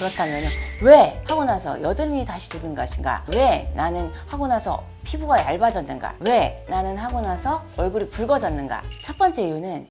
그렇다면 왜 하고 나서 여드름이 다시 돋는 것인가? 왜 나는 하고 나서 피부가 얇아졌는가? 왜 나는 하고 나서 얼굴이 붉어졌는가? 첫 번째 이유는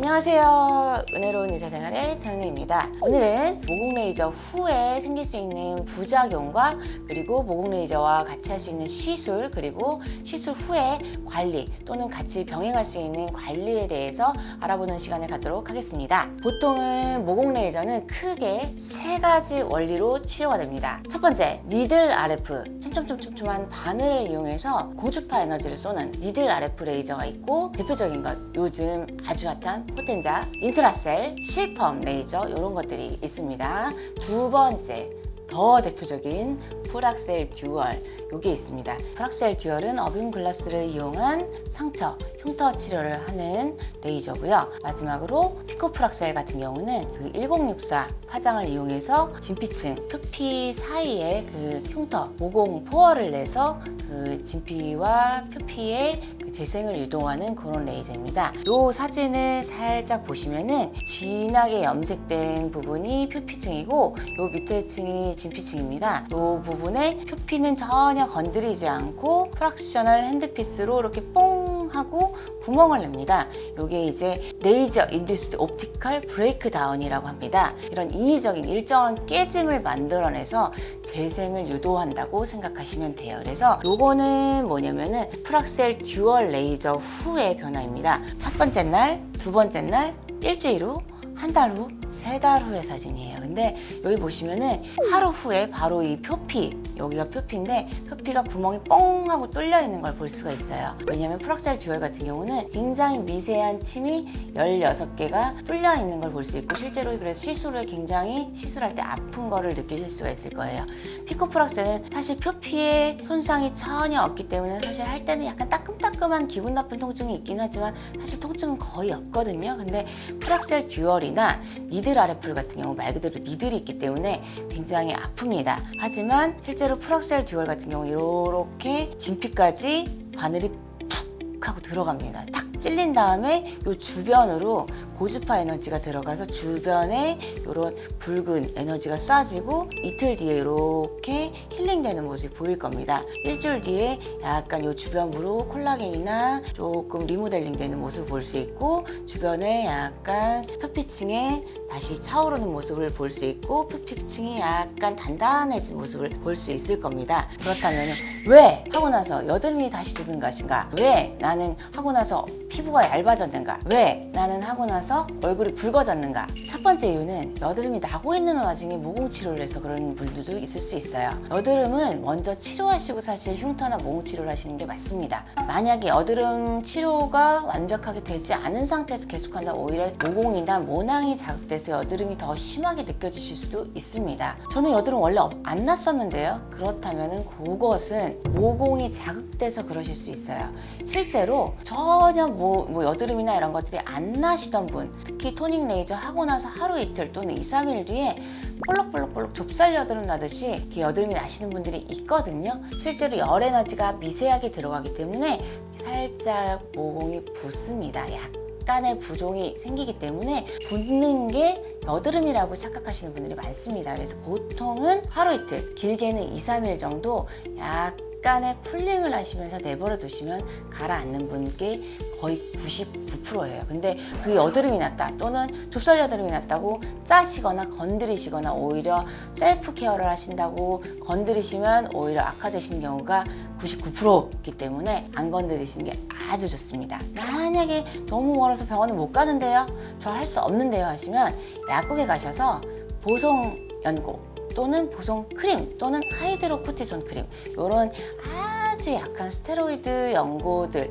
안녕하세요. 은혜로운 의사 생활의 장은혜입니다. 오늘은 모공 레이저 후에 생길 수 있는 부작용과 그리고 모공 레이저와 같이 할 수 있는 시술 그리고 시술 후에 관리 또는 같이 병행할 수 있는 관리에 대해서 알아보는 시간을 갖도록 하겠습니다. 보통은 모공 레이저는 크게 세 가지 원리로 치료가 됩니다. 첫 번째, 니들 RF 촘촘촘촘한 바늘을 이용해서 고주파 에너지를 쏘는 니들 RF 레이저가 있고 대표적인 것 요즘 아주 핫한 포텐자, 인트라셀, 실펌 레이저 이런 것들이 있습니다. 두 번째 더 대표적인 프락셀 듀얼 요게 있습니다. 프락셀 듀얼은 어빔 글라스를 이용한 상처, 흉터 치료를 하는 레이저고요. 마지막으로 피코 프락셀 같은 경우는 그 1064 화장을 이용해서 진피층, 표피 사이에 그 흉터, 모공 포어를 내서 그 진피와 표피의 그 재생을 유도하는 그런 레이저입니다. 이 사진을 살짝 보시면은 진하게 염색된 부분이 표피층이고 이 밑에 층이 진피층입니다. 이 부분 에 표피는 전혀 건드리지 않고 프락셔널 핸드피스로 이렇게 뽕 하고 구멍을 냅니다. 이게 이제 레이저 인듀스드 옵티컬 브레이크 다운이라고 합니다. 이런 인위적인 일정한 깨짐을 만들어내서 재생을 유도한다고 생각하시면 돼요. 그래서 요거는 뭐냐면은 프락셀 듀얼 레이저 후의 변화입니다. 첫 번째 날, 두 번째 날, 일주일 후, 한 달 후, 세 달 후의 사진이에요. 근데 여기 보시면은 하루 후에 바로 이 표피, 여기가 표피인데 표피가 구멍이 뻥 하고 뚫려 있는 걸 볼 수가 있어요. 왜냐면 프락셀 듀얼 같은 경우는 굉장히 미세한 침이 16개가 뚫려 있는 걸 볼 수 있고 실제로 그래서 시술을 굉장히 시술할 때 아픈 거를 느끼실 수가 있을 거예요. 피코 프락셀은 사실 표피에 손상이 전혀 없기 때문에 사실 할 때는 약간 따끔따끔한 기분 나쁜 통증이 있긴 하지만 사실 통증은 거의 없거든요. 근데 프락셀 듀얼이 나 니들 아레풀 같은 경우 말 그대로 니들이 있기 때문에 굉장히 아픕니다. 하지만 실제로 프락셀 듀얼 같은 경우는 이렇게 진피까지 바늘이 푹 하고 들어갑니다. 탁 찔린 다음에 이 주변으로 고주파 에너지가 들어가서 주변에 이런 붉은 에너지가 쏴지고 이틀 뒤에 이렇게 힐링되는 모습이 보일 겁니다. 일주일 뒤에 약간 이 주변부로 콜라겐이나 조금 리모델링 되는 모습을 볼 수 있고 주변에 약간 표피층에 다시 차오르는 모습을 볼 수 있고 표피층이 약간 단단해진 모습을 볼 수 있을 겁니다. 그렇다면 왜 하고 나서 여드름이 다시 돋는 것인가? 왜 나는 하고 나서 피부가 얇아졌는가? 왜 나는 하고 나서 얼굴이 붉어졌는가? 첫 번째 이유는 여드름이 나고 있는 와중에 모공 치료를 해서 그런 분들도 있을 수 있어요. 여드름을 먼저 치료하시고 사실 흉터나 모공 치료를 하시는 게 맞습니다. 만약에 여드름 치료가 완벽하게 되지 않은 상태에서 계속한다 오히려 모공이나 모낭이 자극돼서 여드름이 더 심하게 느껴지실 수도 있습니다. 저는 여드름 원래 없- 안 났었는데요. 그렇다면 그것은 모공이 자극돼서 그러실 수 있어요. 실제로 전혀 뭐, 뭐 여드름이나 이런 것들이 안 나시던 분, 특히 토닝 레이저 하고 나서 하루 이틀 또는 2, 3일 뒤에 볼록볼록볼록 좁쌀 여드름 나듯이 이렇게 여드름이 나시는 분들이 있거든요. 실제로 열 에너지가 미세하게 들어가기 때문에 살짝 모공이 붓습니다. 약간의 부종이 생기기 때문에 붓는 게 여드름이라고 착각하시는 분들이 많습니다. 그래서 보통은 하루 이틀, 길게는 2, 3일 정도 약간의 쿨링을 하시면서 내버려 두시면 가라앉는 분께 거의 99%예요. 근데 그 여드름이 났다 또는 좁쌀 여드름이 났다고 짜시거나 건드리시거나 오히려 셀프 케어를 하신다고 건드리시면 오히려 악화되시는 경우가 99%이기 때문에 안 건드리시는 게 아주 좋습니다. 만약에 너무 멀어서 병원을 못 가는데요, 저 할 수 없는데요 하시면 약국에 가셔서 보송 연고 또는 보송 크림 또는 하이드로 코티존 크림 이런 아 주 약한 스테로이드 연고들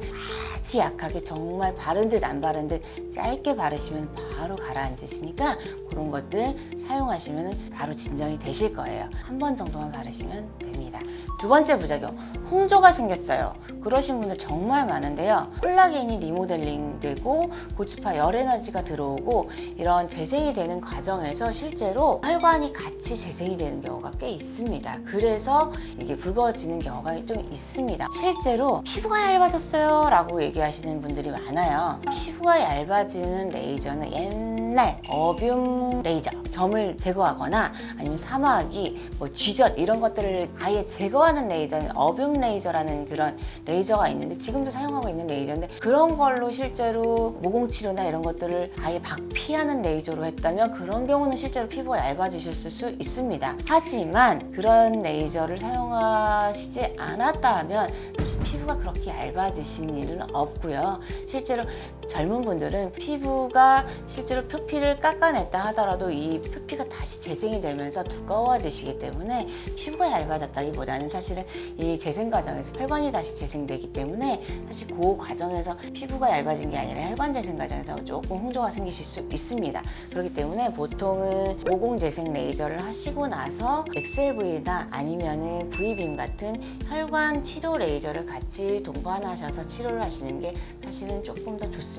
아주 약하게 정말 바른 듯 안 바른 듯 짧게 바르시면 바로 가라앉으시니까 그런 것들 사용하시면 바로 진정이 되실 거예요. 한 번 정도만 바르시면 됩니다. 두 번째 부작용, 홍조가 생겼어요. 그러신 분들 정말 많은데요. 콜라겐이 리모델링 되고 고주파 열 에너지가 들어오고 이런 재생이 되는 과정에서 실제로 혈관이 같이 재생이 되는 경우가 꽤 있습니다. 그래서 이게 붉어지는 경우가 좀 있습니다. 실제로 피부가 얇아졌어요 라고 얘기하시는 분들이 많아요. 피부가 얇아지는 레이저는 날 어뷸 레이저 점을 제거하거나 아니면 사마귀, 뭐 쥐젖 이런 것들을 아예 제거하는 레이저는 어뷸 레이저라는 그런 레이저가 있는데 지금도 사용하고 있는 레이저인데 그런 걸로 실제로 모공 치료나 이런 것들을 아예 박 피하는 레이저로 했다면 그런 경우는 실제로 피부가 얇아지셨을 수 있습니다. 하지만 그런 레이저를 사용하시지 않았다면 사실 피부가 그렇게 얇아지신 일은 없고요. 실제로 젊은 분들은 피부가 실제로 표피를 깎아냈다 하더라도 이 표피가 다시 재생이 되면서 두꺼워지시기 때문에 피부가 얇아졌다기보다는 사실은 이 재생 과정에서 혈관이 다시 재생되기 때문에 사실 그 과정에서 피부가 얇아진 게 아니라 혈관 재생 과정에서 조금 홍조가 생기실 수 있습니다. 그렇기 때문에 보통은 모공 재생 레이저를 하시고 나서 엑셀V나 아니면은 V빔 같은 혈관 치료 레이저를 같이 동반하셔서 치료를 하시는 게 사실은 조금 더 좋습니다.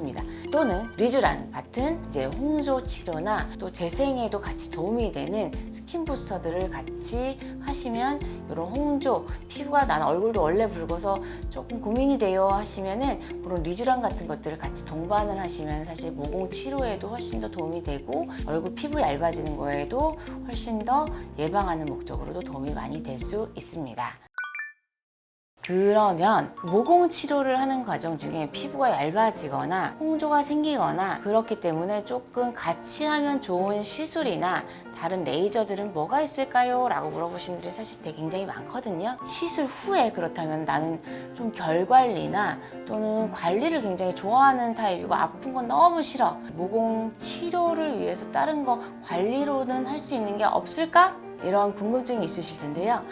또는 리쥬란 같은 이제 홍조 치료나 또 재생에도 같이 도움이 되는 스킨 부스터들을 같이 하시면 이런 홍조 피부가 난 얼굴도 원래 붉어서 조금 고민이 돼요 하시면은 그런 리쥬란 같은 것들을 같이 동반을 하시면 사실 모공 치료에도 훨씬 더 도움이 되고 얼굴 피부 얇아지는 거에도 훨씬 더 예방하는 목적으로도 도움이 많이 될 수 있습니다. 그러면 모공 치료를 하는 과정 중에 피부가 얇아지거나 홍조가 생기거나 그렇기 때문에 조금 같이 하면 좋은 시술이나 다른 레이저들은 뭐가 있을까요? 라고 물어보신 분들이 사실 되게 굉장히 많거든요. 시술 후에 그렇다면 나는 좀 결 관리나 또는 관리를 굉장히 좋아하는 타입이고 아픈 건 너무 싫어. 모공 치료를 위해서 다른 거 관리로는 할 수 있는 게 없을까? 이런 궁금증이 있으실 텐데요.